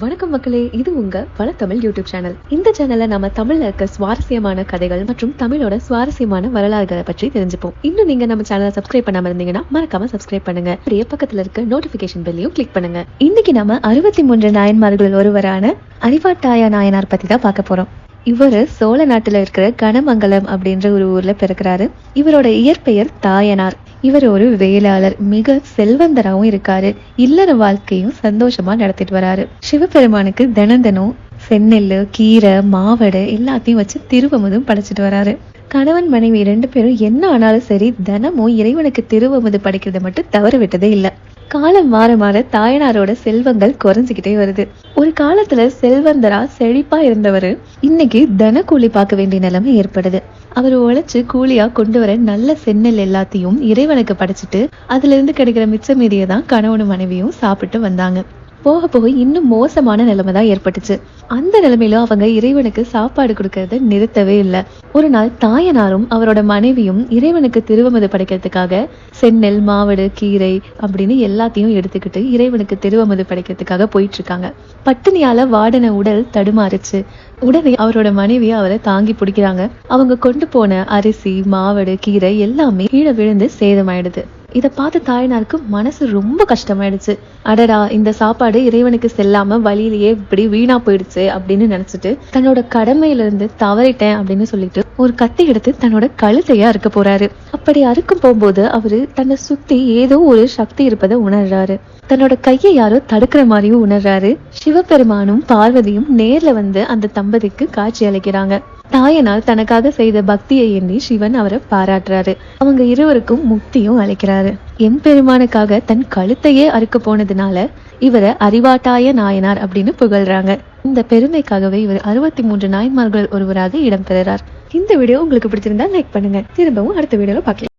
வணக்கம் மக்களே இது உங்க பல தமிழ் யூடியூப் சேனல். இந்த சேனல்ல நம்ம தமிழ்ல இருக்க சுவாரஸ்யமான கதைகள் மற்றும் தமிழோட சுவாரஸ்யமான வரலாறுகளை பற்றி தெரிஞ்சுப்போம். இன்னும் நீங்க நம்ம சேனலை சப்ஸ்கிரைப் பண்ணாம இருந்தீங்கன்னா மறக்காம சப்ஸ்கிரைப் பண்ணுங்க. அப்படியே பக்கத்துல இருக்க நோட்டிபிகேஷன் பெல்லையும் கிளிக் பண்ணுங்க. இன்னைக்கு நம்ம அறுபத்தி மூன்று நாயன்மார்கள் ஒருவரான அறிவாட்டாய நாயனார் பத்தி தான் பார்க்க போறோம். இவர் சோழ நாட்டுல இருக்கிற கனமங்கலம் அப்படின்ற ஒரு ஊர்ல பிறக்கிறாரு. இவரோட இயற்பெயர் தாயனார். இவர் ஒரு வேளாளர் மிக செல்வந்தராகவும் இருக்காரு. இல்லற வாழ்க்கையும் சந்தோஷமா நடத்திட்டு வராரு. சிவபெருமானுக்கு தினம் தினம் செந்நெல்லு கீரை மாவடு எல்லாத்தையும் வச்சு திருவமுதும் படைச்சிட்டு வராரு. கணவன் மனைவி ரெண்டு பேரும் என்ன ஆனாலும் சரி தினமும் இறைவனுக்கு திருவமுது படைக்கிறத மட்டும் தவறு விட்டதே இல்ல. காலம் மாற மாற தாயனாரோட செல்வங்கள் குறைஞ்சுக்கிட்டே வருது. ஒரு காலத்துல செல்வந்தரா செழிப்பா இருந்தவர் இன்னைக்கு தின கூலி பார்க்க வேண்டிய நிலைமை ஏற்படுது. அவர் உழைச்சு கூலியா கொண்டு வர நல்ல செந்நெல் எல்லாத்தையும் இறைவனுக்கு படைச்சிட்டு அதுல இருந்து கிடைக்கிற மிச்ச மீதியை தான் கணவனும் மனைவியும் சாப்பிட்டு வந்தாங்க. போக போக இன்னும் மோசமான நிலைமை தான் ஏற்பட்டுச்சு. அந்த நிலைமையில அவங்க இறைவனுக்கு சாப்பாடு கொடுக்கறத நிறுத்தவே இல்லை. ஒரு நாள் தாயனாரும் அவரோட மனைவியும் இறைவனுக்கு திருவமது படைக்கிறதுக்காக செந்நெல் மாவடு கீரை அப்படின்னு எல்லாத்தையும் எடுத்துக்கிட்டு இறைவனுக்கு திருவமது படைக்கிறதுக்காக போயிட்டு இருக்காங்க பட்டினியால வாடின உடல் தடுமாறுச்சு. உடனே அவரோட மனைவி அவரை தாங்கி பிடிக்கிறாங்க. அவங்க கொண்டு போன அரிசி மாவடு கீரை எல்லாமே கீழே விழுந்து சேதமாயிடுது. இத பார்த்து தாய்னாருக்கு மனசு ரொம்ப கஷ்டமாயிடுச்சு. அடடா இந்த சாப்பாடு இறைவனுக்கு செல்லாம வழியிலேயே இப்படி வீணா போயிடுச்சு அப்படின்னு நினைச்சிட்டு தன்னோட கடமையில இருந்து தவறிட்டேன் அப்படின்னு சொல்லிட்டு ஒரு கத்தி எடுத்து தன்னோட கழுத்தையா அறுக்க போறாரு. அப்படி அறுக்கும் போகும்போது அவரு தன்னை சுத்தி ஏதோ ஒரு சக்தி இருப்பதை உணர்றாரு. தன்னோட கையை யாரோ தடுக்கிற மாதிரியும் உணர்றாரு. சிவபெருமானும் பார்வதியும் நேர்ல வந்து அந்த தம்பதிக்கு காட்சி அளிக்கிறாங்க. தாயனால் தனக்காக செய்த பக்தியை எண்ணி சிவன் அவரை பாராட்டுறாரு. அவங்க இருவருக்கும் முக்தியும் அளிக்கிறாரு. எம்பெருமானுக்காக தன் கழுத்தையே அறுக்க போனதுனால இவரை அறிவாட்டாய நாயனார் அப்படின்னு புகழ்றாங்க. இந்த பெருமைக்காகவே இவர் அறுபத்தி மூன்று நாயன்மார்கள் ஒருவராக இடம்பெறுறார் இந்த வீடியோ உங்களுக்கு பிடிச்சிருந்தா லைக் பண்ணுங்க. திரும்பவும் அடுத்த வீடியோல பார்க்கலாம்.